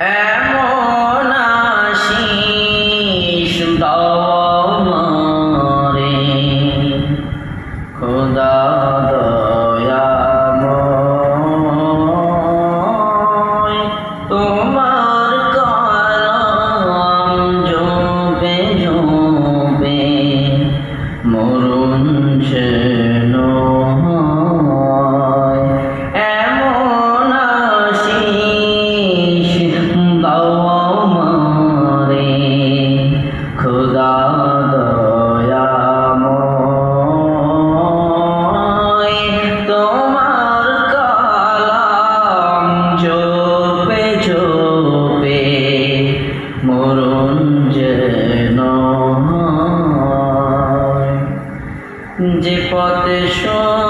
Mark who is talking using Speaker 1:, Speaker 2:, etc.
Speaker 1: Amor. খোদা দয়াময় তোমার কালাম চোপে চোপে মরণ যেন যে পথে শোন